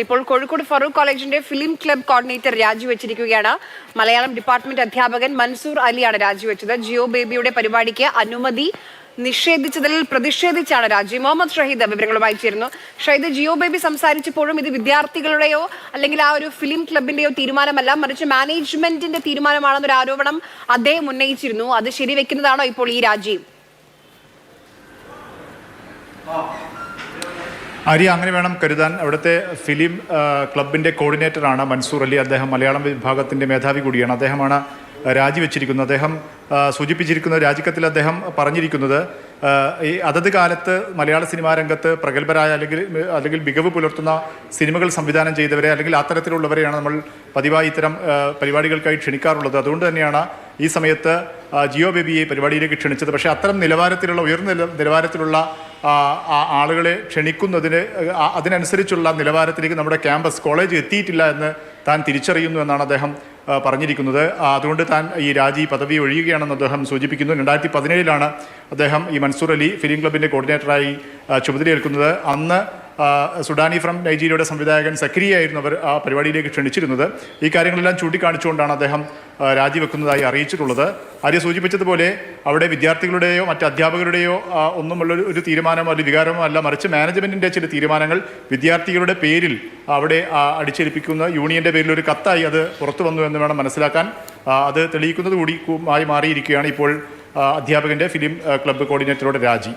ഇപ്പോൾ കോഴിക്കോട് ഫറൂഖ് കോളേജിന്റെ film club coordinator രാജിവെച്ചിരിക്കുകയാണ്. മലയാളം ഡിപ്പാർട്ട്മെന്റ് അധ്യാപകൻ മൻസൂർ അലിയാണ് രാജിവെച്ചത്. ജിയോ ബേബിയുടെ പരിപാടിക്ക് അനുമതി നിഷേധിച്ചതിൽ പ്രതിഷേധിച്ചാണ് രാജി. മുഹമ്മദ് ഷഹീദ് വിവരങ്ങളുമായി ചേരുന്നു. ഷഹീദ് ജിയോ ബേബി സംസാരിച്ചപ്പോഴും ഇത് വിദ്യാർത്ഥികളുടെയോ അല്ലെങ്കിൽ ആ ഒരു ഫിലിം ക്ലബിന്റെയോ തീരുമാനമല്ല മറിച്ച് മാനേജ്മെന്റിന്റെ തീരുമാനമാണെന്നൊരു ആരോപണം അദ്ദേഹം ഉന്നയിച്ചിരുന്നു. അത് ശരിവെക്കുന്നതാണോ ഇപ്പോൾ ഈ രാജി? ആര്യ അങ്ങനെ വേണം കരുതാൻ. അവിടുത്തെ ഫിലിം ക്ലബിന്റെ കോർഡിനേറ്ററാണ് മൻസൂർ അലി. അദ്ദേഹം മലയാളം വിഭാഗത്തിന്റെ മേധാവി കൂടിയാണ്. അദ്ദേഹമാണ് രാജിവെച്ചിരിക്കുന്നത്. അദ്ദേഹം സൂചിപ്പിച്ചിരിക്കുന്ന രാജിക്കത്തിൽ അദ്ദേഹം പറഞ്ഞിരിക്കുന്നത് ഈ അതത് കാലത്ത് മലയാള സിനിമാ രംഗത്ത് പ്രഗത്ഭരായ അല്ലെങ്കിൽ അല്ലെങ്കിൽ മികവ് പുലർത്തുന്ന സിനിമകൾ സംവിധാനം ചെയ്തവരെ അല്ലെങ്കിൽ അത്തരത്തിലുള്ളവരെയാണ് നമ്മൾ പതിവായി ഇത്തരം പരിപാടികൾക്കായി ക്ഷണിക്കാറുള്ളത്. അതുകൊണ്ട് തന്നെയാണ് ഈ സമയത്ത് ജിയോ ബേബിയെ പരിപാടിയിലേക്ക് ക്ഷണിച്ചത്. പക്ഷേ അത്തരം നിലവാരത്തിലുള്ള ഉയർന്ന നിലവാരത്തിലുള്ള ആളുകളെ ക്ഷണിക്കുന്നതിന് അതിനനുസരിച്ചുള്ള നിലവാരത്തിലേക്ക് നമ്മുടെ ക്യാമ്പസ് കോളേജ് എത്തിയിട്ടില്ല എന്ന് താൻ തിരിച്ചറിയുന്നു എന്നാണ് അദ്ദേഹം പറഞ്ഞിരിക്കുന്നത്. അതുകൊണ്ട് താൻ ഈ രാജി പദവി ഒഴിയുകയാണെന്ന് അദ്ദേഹം സൂചിപ്പിക്കുന്നു. രണ്ടായിരത്തി പതിനേഴിലാണ് അദ്ദേഹം ഈ മൻസൂർ അലി ഫിലിം ക്ലബിന്റെ കോർഡിനേറ്ററായി ചുമതലയേൽക്കുന്നത്. അന്ന് സുഡാനി ഫ്രം നൈജീരിയയുടെ സംവിധായകൻ സക്രിയായിരുന്നു അവർ ആ പരിപാടിയിലേക്ക് ക്ഷണിച്ചിരുന്നത്. ഈ കാര്യങ്ങളെല്ലാം ചൂണ്ടിക്കാണിച്ചുകൊണ്ടാണ് അദ്ദേഹം രാജിവെക്കുന്നതായി അറിയിച്ചിട്ടുള്ളത്. ആര്യ സൂചിപ്പിച്ചതുപോലെ അവിടെ വിദ്യാർത്ഥികളുടെയോ മറ്റ് അധ്യാപകരുടെയോ ഒന്നുമുള്ള ഒരു- തീരുമാനമോ അല്ലെങ്കിൽ വികാരമോ അല്ല. മറിച്ച് മാനേജ്മെന്റിന്റെ ചില തീരുമാനങ്ങൾ വിദ്യാർത്ഥികളുടെ പേരിൽ അവിടെ അടിച്ചേൽപ്പിക്കുന്ന യൂണിയന്റെ പേരിൽ ഒരു കത്തായി അത് പുറത്തു വന്നു എന്ന് വേണം മനസ്സിലാക്കാൻ. അത് തെളിയിക്കുന്നത് കൂടി ആയി മാറിയിരിക്കുകയാണ് ഇപ്പോൾ അധ്യാപകന്റെ ഫിലിം ക്ലബ്ബ് കോർഡിനേറ്ററുടെ രാജി.